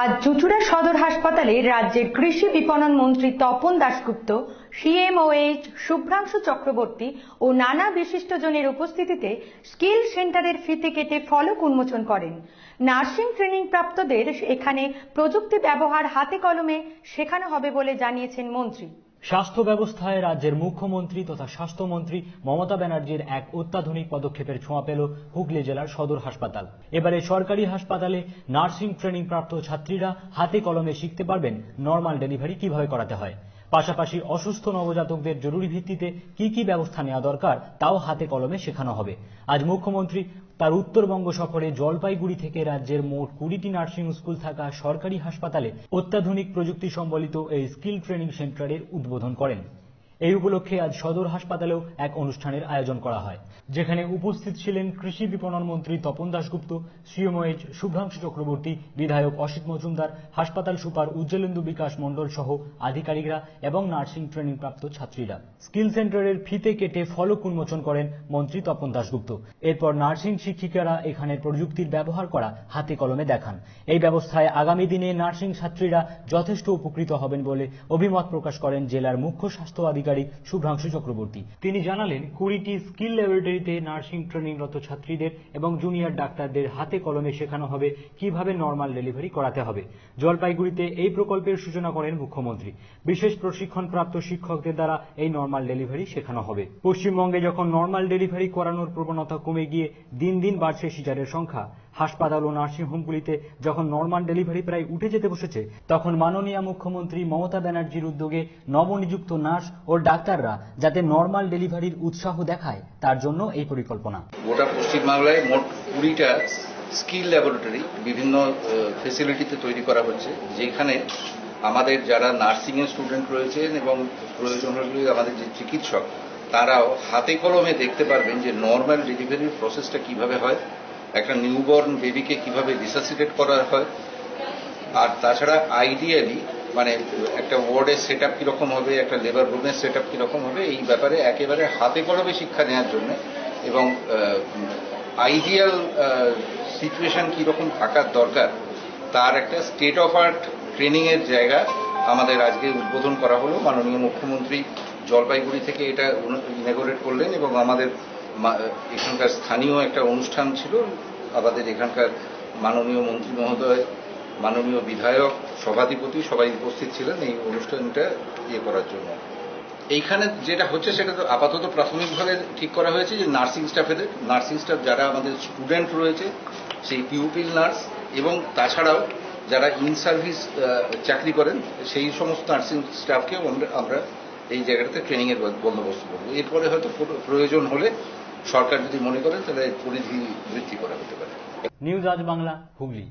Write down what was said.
আজ চুচুড়া সদর হাসপাতালে রাজ্যের কৃষি বিপণন মন্ত্রী তপন দাশগুপ্ত সিএমওএইচ শুভ্রাংশু চক্রবর্তী ও নানা বিশিষ্টজনের উপস্থিতিতে স্কিল সেন্টারের ফিতে কেটে ফলক উন্মোচন করেন। নার্সিং ট্রেনিং প্রাপ্তদের এখানে প্রযুক্তি ব্যবহার হাতে কলমে শেখানো হবে বলে জানিয়েছেন মন্ত্রী। স্বাস্থ্য ব্যবস্থায় রাজ্যের মুখ্যমন্ত্রী তথা স্বাস্থ্যমন্ত্রী মমতা ব্যানার্জির এক অত্যাধুনিক পদক্ষেপের ছোঁয়া পেল হুগলি জেলার সদর হাসপাতাল। এবারে সরকারি হাসপাতালে নার্সিং ট্রেনিং প্রাপ্ত ছাত্রীরা হাতে কলমে শিখতে পারবেন নর্মাল ডেলিভারি কীভাবে করাতে হয়। পাশাপাশি অসুস্থ নবজাতকদের জরুরি ভিত্তিতে কি কি ব্যবস্থা নেওয়া দরকার তাও হাতে কলমে শেখানো হবে। আজ মুখ্যমন্ত্রী তার উত্তরবঙ্গ সফরে জলপাইগুড়ি থেকে রাজ্যের মোট কুড়িটি নার্সিং স্কুল থাকা সরকারি হাসপাতালে অত্যাধুনিক প্রযুক্তি সম্বলিত এই স্কিল ট্রেনিং সেন্টারের উদ্বোধন করেন। এই উপলক্ষে আজ সদর হাসপাতালেও এক অনুষ্ঠানের আয়োজন করা হয়, যেখানে উপস্থিত ছিলেন কৃষি বিপণন মন্ত্রী তপন দাশগুপ্ত সিএমওএইচ শুভ্রাংশু চক্রবর্তী, বিধায়ক অসিত মজুমদার, হাসপাতাল সুপার উজ্জ্বলেন্দু বিকাশ মণ্ডল সহ আধিকারিকরা এবং নার্সিং ট্রেনিং প্রাপ্ত ছাত্রীরা। স্কিল সেন্টারের ফিতে কেটে ফলক উন্মোচন করেন মন্ত্রী তপন দাশগুপ্ত। এরপর নার্সিং শিক্ষিকারা এখানের প্রযুক্তির ব্যবহার করা হাতে কলমে দেখান। এই ব্যবস্থায় আগামী দিনে নার্সিং ছাত্রীরা যথেষ্ট উপকৃত হবেন বলে অভিমত প্রকাশ করেন জেলার মুখ্য স্বাস্থ্য আধিকারিক শুভ্রাংশু চক্রবর্তী। তিনি জানালেন, কুড়িটি স্কিল ল্যাবরেটরিতে নার্সিং ট্রেনিংরত ছাত্রীদের এবং জুনিয়র ডাক্তারদের হাতে কলমে শেখানো হবে কীভাবে নর্মাল ডেলিভারি করাতে হবে। জলপাইগুড়িতে এই প্রকল্পের সূচনা করেন মুখ্যমন্ত্রী। বিশেষ প্রশিক্ষণপ্রাপ্ত শিক্ষকদের দ্বারা এই নর্মাল ডেলিভারি শেখানো হবে। পশ্চিমবঙ্গে যখন নর্মাল ডেলিভারি করানোর প্রবণতা কমে গিয়ে দিন দিন বাড়ছে সিজারের সংখ্যা। হাসপাতাল ও নার্সিংহোমগুলিতে যখন নর্মাল ডেলিভারি প্রায় উঠে যেতে বসেছে, তখন মাননীয় মুখ্যমন্ত্রী মমতা ব্যানার্জির উদ্যোগে নবনিযুক্ত নার্স ও ডাক্তাররা যাতে নর্মাল ডেলিভারির উৎসাহ দেখায়, তার জন্য এই পরিকল্পনা। গোটা পশ্চিমবাংলায় মোট কুড়িটা স্কিল ল্যাবরেটরি বিভিন্ন ফেসিলিটিতে তৈরি করা হচ্ছে, যেখানে আমাদের যারা নার্সিং এর স্টুডেন্ট রয়েছেন এবং প্রয়োজন আমাদের যে চিকিৎসক, তারাও হাতে কলমে দেখতে পারবেন যে নর্মাল ডেলিভারির প্রসেসটা কীভাবে হয় একটা নিউবর্ন বেবিকে কীভাবে রিসাসিটেট করা হয়? আর তাছাড়া আইডিয়ালি মানে একটা ওয়ার্ডের সেট আপ কীরকম হবে, একটা লেবার রুমের সেট আপ কীরকম হবে, এই ব্যাপারে একেবারে হাতে কলমে শিক্ষা নেওয়ার জন্য এবং আইডিয়াল সিচুয়েশন কীরকম থাকার দরকার, তার একটা স্টেট অফ আর্ট ট্রেনিংয়ের জায়গা আমাদের আজকে উদ্বোধন করা হলো। মাননীয় মুখ্যমন্ত্রী জলপাইগুড়ি থেকে এটা ইনাগোরেট করলেন এবং আমাদের এখানকার স্থানীয় একটা অনুষ্ঠান ছিল, আমাদের এখানকার মাননীয় মন্ত্রী মহোদয়, মাননীয় বিধায়ক, সভাধিপতি সবাই উপস্থিত ছিলেন এই অনুষ্ঠানটা ইয়ে করার জন্য। এইখানে যেটা হচ্ছে সেটা তো আপাতত প্রাথমিকভাবে ঠিক করা হয়েছে যে নার্সিং স্টাফের নার্সিং স্টাফ যারা আমাদের স্টুডেন্ট রয়েছে, সেই পিউপিল নার্স এবং তাছাড়াও যারা ইন সার্ভিস চাকরি করেন, সেই সমস্ত নার্সিং স্টাফকেও আমরা এই জায়গাটাতে ট্রেনিংয়ের বন্দোবস্ত করব। এরপরে হয়তো প্রয়োজন হলে সরকার যদি মনে করে তাহলে পরিধি বৃদ্ধি করা হতে পারে। নিউজ আজ বাংলা হুগলি।